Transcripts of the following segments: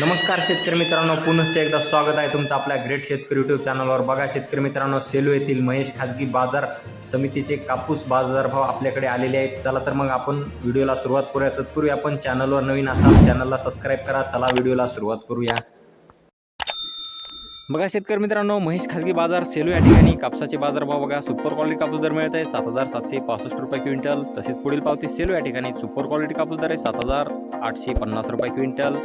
नमस्कार शेतकरी मित्रांनो पुनश्च एकदा स्वागत आहे तुमचं आपल्या ग्रेट शेतकरी युट्यूब चॅनलवर बघा शेतकरी मित्रांनो सेलू येथील महेश खाजगी बाजार समितीचे कापूस बाजारभाव आपल्याकडे आलेले आहेत. चला तर मग आपण व्हिडिओला सुरुवात करूया. तत्पूर्वी आपण चॅनलवर नवीन असाल चॅनलला सबस्क्राईब करा. चला व्हिडिओला सुरुवात करूया. बघा शेतकरी मित्रांनो महेश खाजगी बाजार सेलू या ठिकाणी कापसाचे बाजारभाव बघा. सुपर क्वालिटी कापूस दर मिळत आहे सात हजार सातशे पासष्ट रुपये क्विंटल. तसेच पुढील पावती सेलू या ठिकाणी सुपर क्वालिटी कापूस दर आहे सात हजार आठशे पन्नास रुपये क्विंटल.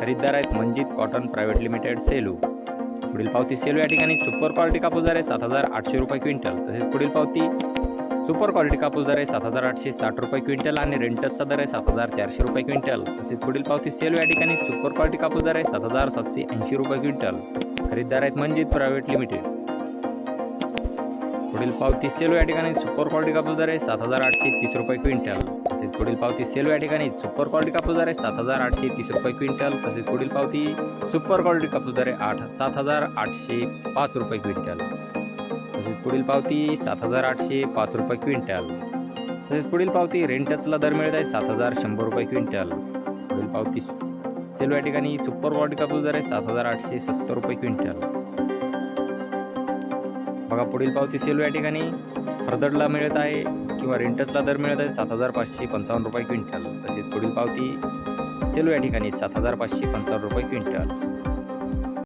खरीददार आहेत Manjit cotton private limited Selu. पुढील पावती सेलू या ठिकाणी सुपर क्वालिटी कापूस दर आहे सात हजार आठशे रुपये क्विंटल. तसेच पुढील पावती सुपर क्वालिटी कापूस दर आहे सात हजार आठशे साठ रुपये क्विंटल आणि रेंटसचा दर आहे सात हजार चारशे रुपये क्विंटल. तसेच पुढील पावती सेलू या ठिकाणी सुपर क्वालिटी कापूस दर आहे सात हजार सातशे ऐंशी रुपये क्विंटल. खरीददार आहेत मंजित प्रायव्हेट लिमिटेड. पुढील पावती सेलू या ठिकाणी सुपर क्वालिटी कापूस दर आहे सात हजार आठशे तीस रुपये क्विंटल. तसेच पुढील पावती सेलू या ठिकाणी सुपर क्वालिटी कापूस दर आहे सात हजार आठशे तीस रुपये क्विंटल तसेच पुढील पावती सुपर क्वालिटी कापूस दर आहे आठ सात हजार आठशे पाच रुपये क्विंटल. तसेच पुढील पावती सात हजार आठशे पाच रुपये क्विंटल. तसेच पुढील पावती रेंटचला दर मिळत आहे सात हजार शंभर रुपये क्विंटल. पुढील पावती सेलू या ठिकाणी सुपर क्वालिटी कापूस दर आहे सात हजार आठशे सत्तर रुपये क्विंटल. बघा पुढील पावती सेलू या ठिकाणी हरदडला मिळत आहे किंवा रेंटसला दर मिळत आहे सात हजार पाचशे पंचावन्न रुपये क्विंटल. तसेच पुढील पावती सेलू या ठिकाणी सात हजार पाचशे पंचावन्न रुपये क्विंटल.